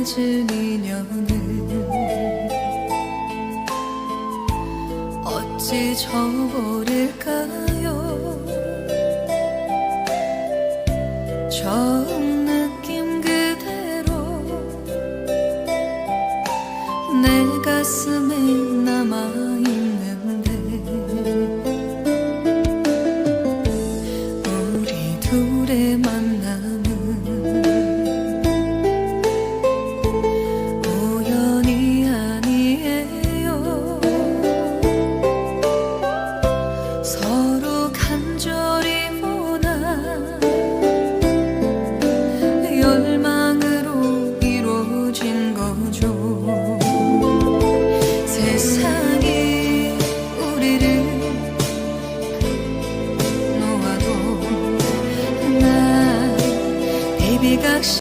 잊은 인연을 어찌 저버릴까요? 처음 느낌 그대로 내 가슴에 남아있는데 우리 둘의 만 간절히 원한 열망으로 이루어진 거죠. 세상이 우리를 놓아도 난 대비각